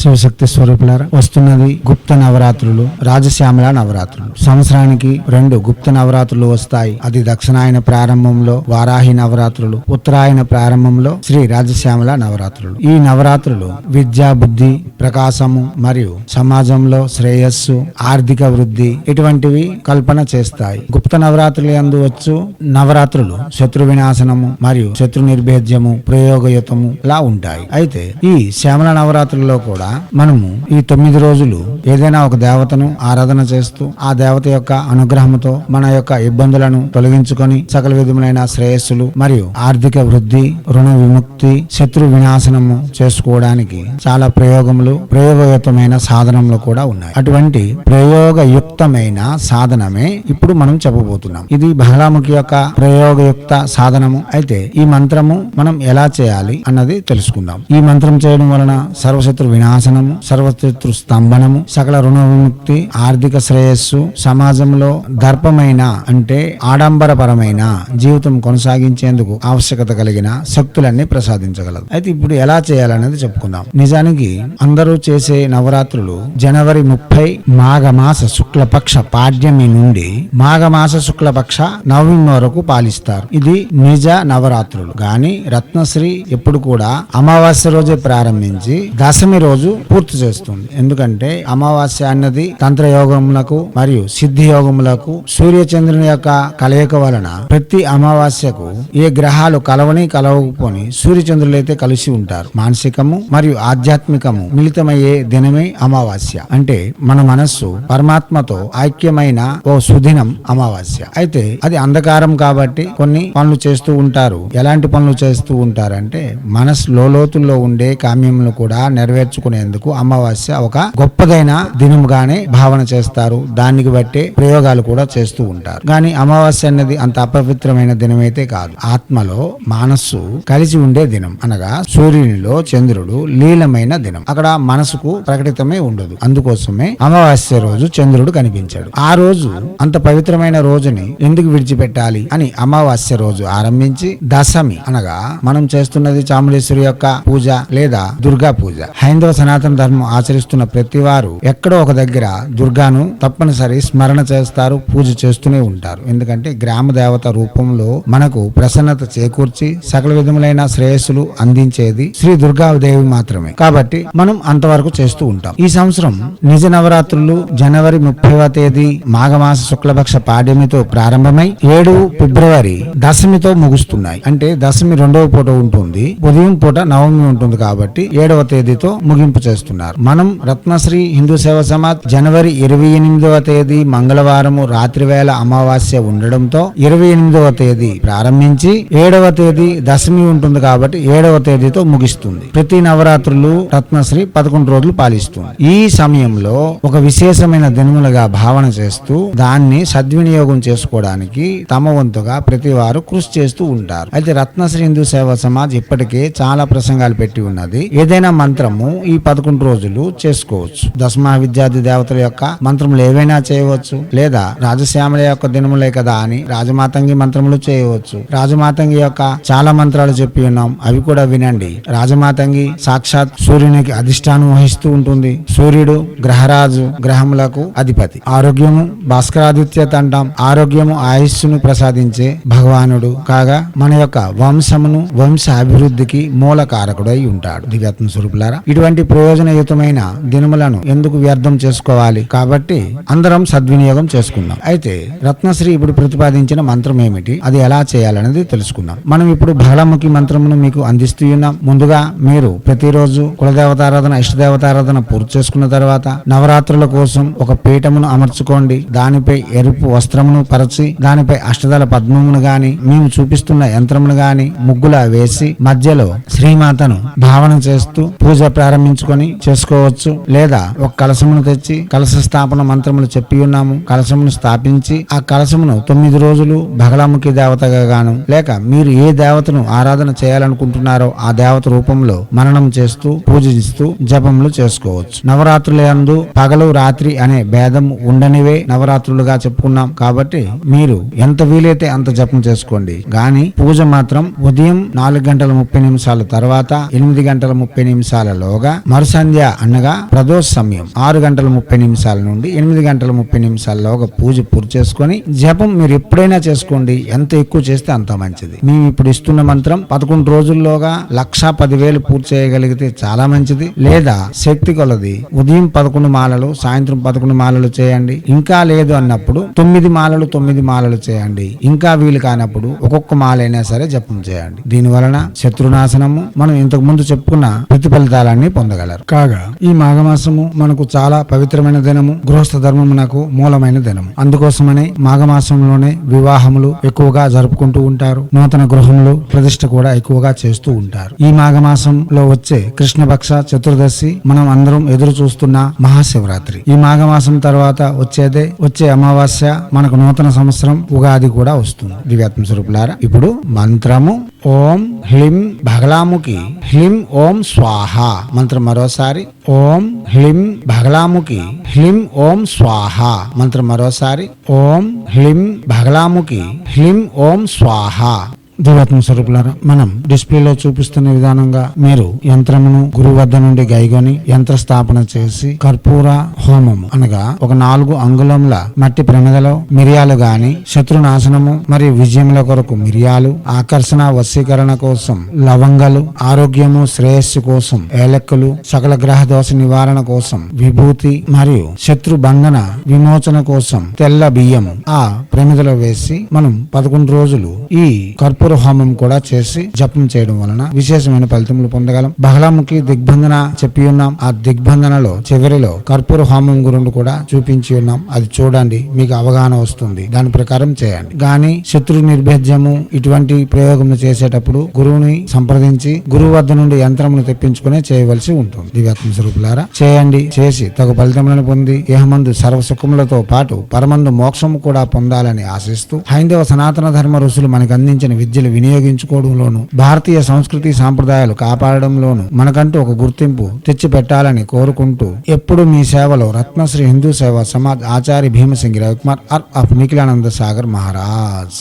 శివశక్తి స్వరూపులారా వస్తున్నది గుప్త నవరాత్రులు రాజశ్యామల నవరాత్రులు. సంవత్సరానికి రెండు గుప్త నవరాత్రులు వస్తాయి. అది దక్షిణాయన ప్రారంభంలో వారాహి నవరాత్రులు ఉత్తరాయణ ప్రారంభంలో శ్రీ రాజశ్యామల నవరాత్రులు. ఈ నవరాత్రులు విద్యా బుద్ధి ప్రకాశము మరియు సమాజంలో శ్రేయస్సు ఆర్థిక వృద్ధి ఇటువంటివి కల్పన చేస్తాయి. గుప్త నవరాత్రులు అందువచ్చు నవరాత్రులు శత్రు వినాశనము మరియు శత్రు నిర్భేద్యము ప్రయోగయుతము లా ఉంటాయి. అయితే ఈ శ్యామల నవరాత్రుల్లో కూడా మనము ఈ తొమ్మిది రోజులు ఏదైనా ఒక దేవతను ఆరాధన చేస్తూ ఆ దేవత యొక్క అనుగ్రహంతో మన యొక్క ఇబ్బందులను తొలగించుకొని సకల విధములైన శ్రేయస్సులు మరియు ఆర్థిక వృద్ధి రుణ విముక్తి శత్రు వినాశనము చేసుకోవడానికి చాలా ప్రయోగములు ప్రయోగయుక్తమైన సాధనములు కూడా ఉన్నాయి. అటువంటి ప్రయోగయుక్తమైన సాధనమే ఇప్పుడు మనం చెప్పబోతున్నాం. ఇది బహళాముఖి యొక్క ప్రయోగయుక్త సాధనము. అయితే ఈ మంత్రము మనం ఎలా చేయాలి అన్నది తెలుసుకుందాం. ఈ మంత్రం చేయడం వలన సర్వశత్రు నాశనము సర్వశత్రు స్తంభనము సకల రుణ విముక్తి ఆర్థిక శ్రేయస్సు సమాజంలో దర్పమైన అంటే ఆడంబరపరమైన జీవితం కొనసాగించేందుకు ఆవశ్యకత కలిగిన శక్తులన్నీ ప్రసాదించగలదు. అయితే ఇప్పుడు ఎలా చేయాలనేది చెప్పుకుందాం. నిజానికి అందరూ చేసే నవరాత్రులు జనవరి ముప్పై మాఘమాస శుక్లపక్ష పాడ్యమి నుండి మాఘమాస శుక్లపక్ష నవమి వరకు పాలిస్తారు. ఇది నిజ నవరాత్రులు. గాని రత్నశ్రీ ఎప్పుడు కూడా అమావాస్య రోజే ప్రారంభించి దశమి రోజు రోజు పూర్తి చేస్తుంది. ఎందుకంటే అమావాస్య అన్నది తంత్ర యోగములకు మరియు సిద్ధి యోగములకు సూర్య చంద్రుని యొక్క కలయిక వలన ప్రతి అమావాస్యకు ఏ గ్రహాలు కలవని కలవకపోని సూర్యచంద్రులు అయితే కలిసి ఉంటారు. మానసికము మరియు ఆధ్యాత్మికము మిళితమయ్యే దినమే అమావాస్య. అంటే మన మనస్సు పరమాత్మతో ఐక్యమైన ఓ సుదినం అమావాస్య. అయితే అది అంధకారం కాబట్టి కొన్ని పనులు చేస్తూ ఉంటారు. ఎలాంటి పనులు చేస్తూ ఉంటారంటే మనసు లోతుల్లో ఉండే కామ్యములు కూడా నెరవేర్చు నెరవేర్చుకునేందుకు అమావాస్య ఒక గొప్పదైన దినముగానే భావన చేస్తారు. దానికి బట్టే ప్రయోగాలు కూడా చేస్తూ ఉంటారు. కానీ అమావాస్య అన్నది అంత అపవిత్రమైన దినమైతే కాదు. ఆత్మలో మనస్సు కలిసి ఉండే దినం అనగా సూర్యునిలో చంద్రుడు లీలమైన దినం. అక్కడ మనసుకు ప్రకటితమే ఉండదు. అందుకోసమే అమావాస్య రోజు చంద్రుడు కనిపించాడు. ఆ రోజు అంత పవిత్రమైన రోజుని ఎందుకు విడిచిపెట్టాలి అని అమావాస్య రోజు ఆరంభించి దశమి అనగా మనం చేస్తున్నది చాముండేశ్వరి యొక్క పూజ లేదా దుర్గా పూజ హైందవ సనాతన ధర్మం ఆచరిస్తున్న ప్రతి వారు ఎక్కడో ఒక దగ్గర దుర్గాను తప్పనిసరి స్మరణ చేస్తారు పూజ చేస్తూనే ఉంటారు. ఎందుకంటే గ్రామ దేవత రూపంలో మనకు ప్రసన్నత చేకూర్చి సకల విధములైన శ్రేయస్సులు అందించేది శ్రీ దుర్గాదేవి మాత్రమే. కాబట్టి మనం అంతవరకు చేస్తూ ఉంటాం. ఈ సంవత్సరం నిజ నవరాత్రులు జనవరి ముప్పైవ తేదీ మాఘమాస శుక్లపక్ష పాడ్యమితో ప్రారంభమై ఏడు ఫిబ్రవరి దశమితో ముగుస్తున్నాయి. అంటే దశమి రెండవ పూట ఉంటుంది ఉదయం పూట నవమి ఉంటుంది కాబట్టి ఏడవ తేదీతో ముగింపు చేస్తున్నారు. మనం రత్నశ్రీ హిందూ సేవ సమాజ్ జనవరి ఇరవై ఎనిమిదవ తేదీ మంగళవారము రాత్రి వేళ అమావాస్య ఉండడంతో ఇరవై ఎనిమిదవ తేదీ ప్రారంభించి ఏడవ తేదీ దశమి ఉంటుంది కాబట్టి ఏడవ తేదీతో ముగిస్తుంది. ప్రతి నవరాత్రులు రత్నశ్రీ పదకొండు రోజులు పాలిస్తుంది. ఈ సమయంలో ఒక విశేషమైన దినములుగా భావన చేస్తూ దాన్ని సద్వినియోగం చేసుకోవడానికి తమ వంతుగా ప్రతి వారు కృషి చేస్తూ ఉంటారు. అయితే రత్నశ్రీ హిందూ సేవ సమాజ్ ఇప్పటికే చాలా ప్రసంగాలు పెట్టి ఉన్నది. ఏదైనా మంత్రము ఈ పదకొండు రోజులు చేసుకోవచ్చు. దశమా విద్యార్థి దేవతల యొక్క మంత్రములు ఏవైనా చేయవచ్చు. లేదా రాజశ్యామల యొక్క దినములే కదా అని రాజమాతంగి మంత్రములు చేయవచ్చు. రాజమాతంగి యొక్క చాలా మంత్రాలు చెప్పి ఉన్నాం. అవి కూడా వినండి. రాజమాతంగి సాక్షాత్ సూర్యునికి అధిష్టానం వహిస్తూ ఉంటుంది. సూర్యుడు గ్రహరాజు గ్రహములకు అధిపతి. ఆరోగ్యము భాస్కరాదిత్యత అంటాం ఆరోగ్యము ఆయుస్సును ప్రసాదించే భగవానుడు. కాగా మన యొక్క వంశమును వంశ అభివృద్ధికి మూల కారకుడై ఉంటాడు. దివ్యాత్మ స్వరూపులారా ఇటువంటి ప్రయోజనయుతమైన దినములను ఎందుకు వ్యర్థం చేసుకోవాలి? కాబట్టి అందరం సద్వినియోగం చేసుకుందాం. అయితే రత్నశ్రీ ఇప్పుడు ప్రతిపాదించిన మంత్రం ఏమిటి? అది ఎలా చేయాలనేది తెలుసుకుందాం. మనం ఇప్పుడు బహళముఖి మంత్రమును మీకు అందిస్తూ ఉన్నాం. ముందుగా మీరు ప్రతిరోజు కులదేవతారాధన ఇష్టదేవతారాధన పూర్తి చేసుకున్న తర్వాత నవరాత్రుల కోసం ఒక పీఠమును అమర్చుకోండి. దానిపై ఎరుపు వస్త్రమును పరచి దానిపై అష్టదళ పద్మమును గాని మేము చూపిస్తున్న యంత్రమును గాని ముగ్గులా వేసి మధ్యలో శ్రీమాతను భావన చేస్తూ పూజ ప్రారంభించి తెప్పించుకొని చేసుకోవచ్చు. లేదా ఒక కలశమును తెచ్చి కలశ స్థాపన మంత్రములు చెప్పి ఉన్నాము. కలశమును స్థాపించి ఆ కలశమును తొమ్మిది రోజులు బగలాముఖి దేవతగా గాను లేక మీరు ఏ దేవతను ఆరాధన చేయాలనుకుంటున్నారో ఆ దేవత రూపంలో మననం చేస్తూ పూజిస్తూ జపములు చేసుకోవచ్చు. నవరాత్రులందు పగలు రాత్రి అనే భేదం ఉండనివే నవరాత్రులుగా చెప్పుకున్నాం కాబట్టి మీరు ఎంత వీలైతే అంత జపం చేసుకోండి. గాని పూజ మాత్రం ఉదయం నాలుగు గంటల ముప్పై నిమిషాల తర్వాత ఎనిమిది గంటల ముప్పై నిమిషాలలోగా మరుసంధ్య అనగా ప్రదోష సమయం. ఆరు గంటల ముప్పై నిమిషాల నుండి ఎనిమిది గంటల ముప్పై నిమిషాల్లోగా పూజ పూర్తి చేసుకొని జపం మీరు ఎప్పుడైనా చేసుకోండి. ఎంత ఎక్కువ చేస్తే అంత మంచిది. మేము ఇప్పుడు ఇస్తున్న మంత్రం పదకొండు రోజుల్లోగా లక్షా పదివేలు పూర్తి చేయగలిగితే చాలా మంచిది. లేదా శక్తి కొలది ఉదయం పదకొండు మాలలు సాయంత్రం పదకొండు మాలలు చేయండి. ఇంకా లేదు అన్నప్పుడు తొమ్మిది మాలలు తొమ్మిది మాలలు చేయండి. ఇంకా వీలు కానప్పుడు ఒక్కొక్క మాలైనా సరే జపం చేయండి. దీని వలన శత్రునాశనము మనం ఇంతకు ముందు చెప్పుకున్న ప్రతిఫలితాలన్నీ పొందగలరు కాగా ఈ మాఘమాసము మనకు చాలా పవిత్రమైన దినము గృహస్థ ధర్మమునకు మూలమైన దినము. అందుకోసమనే మాఘమాసంలోనే వివాహములు ఎక్కువగా జరుపుకుంటూ ఉంటారు. నూతన గృహములు ప్రతిష్ట కూడా ఎక్కువగా చేస్తూ ఉంటారు. ఈ మాఘమాసంలో వచ్చే కృష్ణపక్ష చతుర్దశి మనం అందరం ఎదురు చూస్తున్న మహాశివరాత్రి. ఈ మాఘమాసం తర్వాత వచ్చేదే వచ్చే అమావాస్య మనకు నూతన సంవత్సరం ఉగాది కూడా వస్తుంది. దివ్యాత్మ స్వరూపులారా ఇప్పుడు మంత్రము ఓం హ్లిం భగలాముకి హ్లిం ఓం స్వాహ. మంత్రం మరోసారి. ఓం హ్లిం భగలాముకి హ్లిం ఓం స్వాహ. మంత్రం మరోసారి. ఓం హ్లిం భగలాముకి హ్లిం ఓం స్వాహ. దివాత్మ స్వరూపులారా మనం డిస్ప్లేలో చూపిస్తున్న విధానంగా మీరు యంత్రమును గురువు వద్ద నుండి గైగొని యంత్ర స్థాపన చేసి కర్పూర హోమము అనగా ఒక నాలుగు అంగుళముల మట్టి ప్రమిదలో మిరియాలు గాని శత్రునాశనము మరియు విజయముల కొరకు మిరియాలు ఆకర్షణ వశీకరణ కోసం లవంగలు ఆరోగ్యము శ్రేయస్సు కోసం ఏలెక్కలు సకల గ్రహ దోష నివారణ కోసం విభూతి మరియు శత్రు బంధన విమోచన కోసం తెల్ల బియ్యము ఆ ప్రమిదలో వేసి మనం పదకొండు రోజులు ఈ కర్పూర కర్పూర హోమం కూడా చేసి జపం చేయడం వలన విశేషమైన ఫలితములు పొందగలం. బహళముఖి దిగ్బంధన చెప్పి ఉన్నాం. ఆ దిగ్బంధనలో చివరిలో కర్పూర హోమం గురించి కూడా చూపించి ఉన్నాం. అది చూడండి మీకు అవగాహన వస్తుంది. దాని ప్రకారం చేయండి. గాని శత్రు నిర్భేద్యము ఇటువంటి ప్రయోగం చేసేటప్పుడు గురువుని సంప్రదించి గురువు వద్ద నుండి యంత్రమును తెప్పించుకునే చేయవలసి ఉంటుంది. దివ్యాత్మ స్వరూపులారా చేయండి. చేసి తగు ఫలితములను పొంది ఏహమందు సర్వ సుఖములతో పాటు పరమందు మోక్షము కూడా పొందాలని ఆశిస్తూ హైందవ సనాతన ధర్మ ఋషులు మనకు అందించిన విద్యలు వినియోగించుకోవడంలోను భారతీయ సంస్కృతి సాంప్రదాయాలు కాపాడడంలోను మనకంటూ ఒక గుర్తింపు తెచ్చిపెట్టాలని కోరుకుంటూ ఎప్పుడు మీ సేవలో రత్నశ్రీ హిందూ సేవా సమాజ్ ఆచార్య భీమసింగి రవికుమార్ ఆర్ ఆఫ్ నిఖిలానంద సాగర్ మహారాజ్.